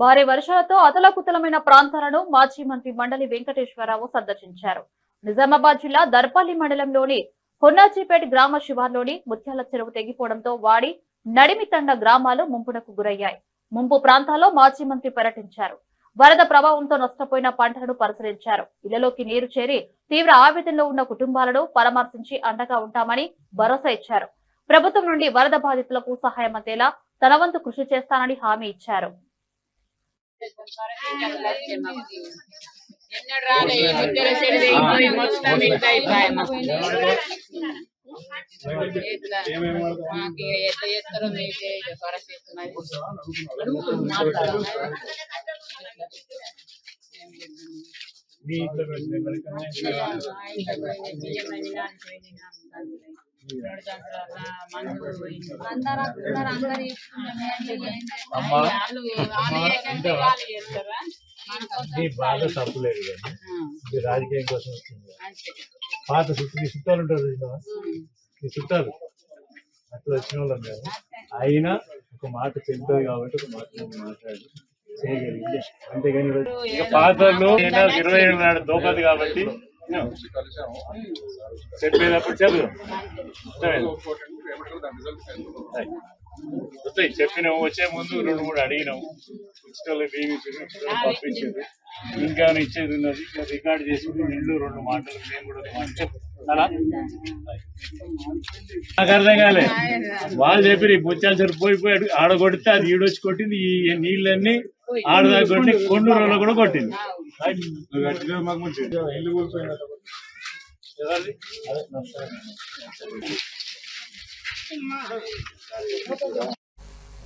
భారీ వర్షాలతో అతలకుతలమైన ప్రాంతాలను మాజీ మంత్రి మండలి వెంకటేశ్వరరావు సందర్శించారు. నిజామాబాద్ జిల్లా దర్పల్లి మండలంలోని హొన్నాజీపేట గ్రామ శివార్లోని ముత్యాల చెరువు తెగిపోవడంతో వాడి నడిమితండ గ్రామాలు ముంపునకు గురయ్యాయి. ముంపు ప్రాంతాల్లో మాజీ మంత్రి పర్యటించారు. వరద ప్రభావంతో నష్టపోయిన పంటలను పరిశీలించారు. ఇళ్ళలోకి నీరు చేరి తీవ్ర ఆవేదనలో ఉన్న కుటుంబాలను పరామర్శించి అండగా ఉంటామని భరోసా ఇచ్చారు. ప్రభుత్వం నుండి వరద బాధితులకు సహాయం అందేలా తన వంతు కృషి చేస్తానని హామీ ఇచ్చారు. ఎట్లా? మాకు ఇక ఎట్లా చేస్తారో మీకే ఇక మీ బాధ తప్పులేదు కానీ ఇది రాజకీయం కోసం వచ్చింది. పాత చుట్టూ మీ చుట్టాలు ఉంటారు. మీ చుట్టాలు. అట్లా వచ్చిన వాళ్ళం మేము. అయినా ఒక మాట చెప్తుంది కాబట్టి ఒక మాట నేను మాట్లాడి ఇరవై ఏడు నాడు దోపది కాబట్టి చెప్పేటప్పుడు చెప్పు. వస్తాయి చెప్పినాము వచ్చే ముందు రెండు మూడు అడిగినాము ఇష్టలు పంపించారు ఇంకా ఇచ్చేది ఉన్నది. రికార్డ్ చేసి రెండు రెండు మాటలు నేను కూడా మాట చెప్పు. అలా? నాకు అర్థం కాలే. వాళ్ళు చెప్పి బుచ్చాలు సరి పోయి ఆడ కొడితే అది ఈడొచ్చి కొట్టింది ఈ నీళ్ళన్నీ ఆడదా కొట్టి కొండూరులో కూడా కొట్టింది. ఇల్లు